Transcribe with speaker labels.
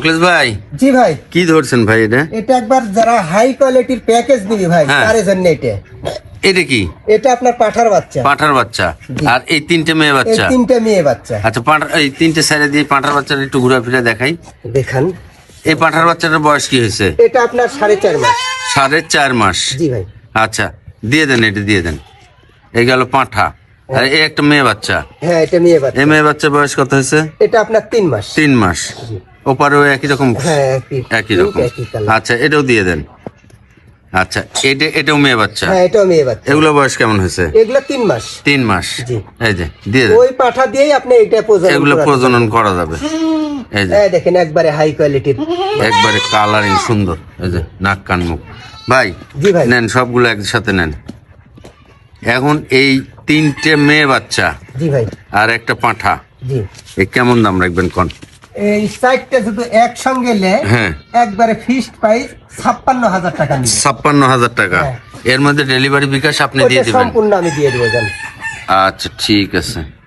Speaker 1: মুকলেশ ভাই?
Speaker 2: জি ভাই।
Speaker 1: কি ধরছেন ভাই এটা?
Speaker 2: এটা একবার যারা হাই কোয়ালিটির প্যাকেজ ভাই
Speaker 1: হ্যাঁ।
Speaker 2: তার জন্য এটা।
Speaker 1: এটা কি?
Speaker 2: এটা আপনার পাঠার বাচ্চা।
Speaker 1: পাঁঠার বাচ্চা। আর এই তিনটে মেয়ে
Speaker 2: এই
Speaker 1: বাচ্চা?
Speaker 2: তিনটে মেয়ে বাচ্চা।
Speaker 1: আচ্ছা পাঁঠা এই তিনটে সাইডে দিয়ে পাঁঠার বাচ্চাটা একটু ঘুরে ফিরে দেখাই।
Speaker 2: দেখান।
Speaker 1: এই পাঁঠার বাচ্চাটার বয়স কি হয়েছে?
Speaker 2: এটা আপনার সাড়ে চার মাস।
Speaker 1: সাড়ে চার মাস।
Speaker 2: জি ভাই।
Speaker 1: আচ্ছা দিয়ে দেন এটা দিয়ে দেন। এই গেল পাঁঠা। আর এই একটা মেয়ে বাচ্চা।
Speaker 2: হ্যাঁ এটা মেয়ে বাচ্চা।
Speaker 1: এই মেয়ে বাচ্চার বয়স কত হয়েছে?
Speaker 2: এটা আপনার তিন মাস।
Speaker 1: তিন মাস। ওপারেও একই রকম?
Speaker 2: হ্যাঁ একই।
Speaker 1: একই রকম। আচ্ছা এটাও দিয়ে দেন। আচ্ছা এটা এটাও মেয়ে বাচ্চা?
Speaker 2: হ্যাঁ এটাও মেয়ে বাচ্চা।
Speaker 1: এগুলো বয়স কেমন হয়েছে?
Speaker 2: এগুলো তিন মাস।
Speaker 1: তিন মাস। এই যে দিয়ে দেন।
Speaker 2: ওই পাঠা দিয়েই আপনি এটা প্রজনন
Speaker 1: এগুলো প্রজনন করা যাবে। এই যে।
Speaker 2: দেখেন একবারে হাই কোয়ালিটির
Speaker 1: একবারে কালারিং সুন্দর। এই যে নাক কান মুখ। ভাই
Speaker 2: জি ভাই।
Speaker 1: নেন সবগুলো একসাথে নেন। এখন এই তিনটে মেয়ে বাচ্চা
Speaker 2: জি ভাই।
Speaker 1: আর একটা পাঁঠা।
Speaker 2: জি।
Speaker 1: এ কেমন দাম রাখবেন কোন?
Speaker 2: এই যদি একসঙ্গে লে
Speaker 1: হ্যাঁ।
Speaker 2: একবারে ফিক্সড প্রাইস ছাপ্পান্ন হাজার টাকা
Speaker 1: ছাপ্পান্ন হাজার টাকা।
Speaker 2: হ্যাঁ।
Speaker 1: এর মধ্যে ডেলিভারি বিকাশ আপনি দিয়ে দেবেন।
Speaker 2: সম্পূর্ণ আমি দিয়ে দেবো
Speaker 1: আচ্ছা ঠিক আছে।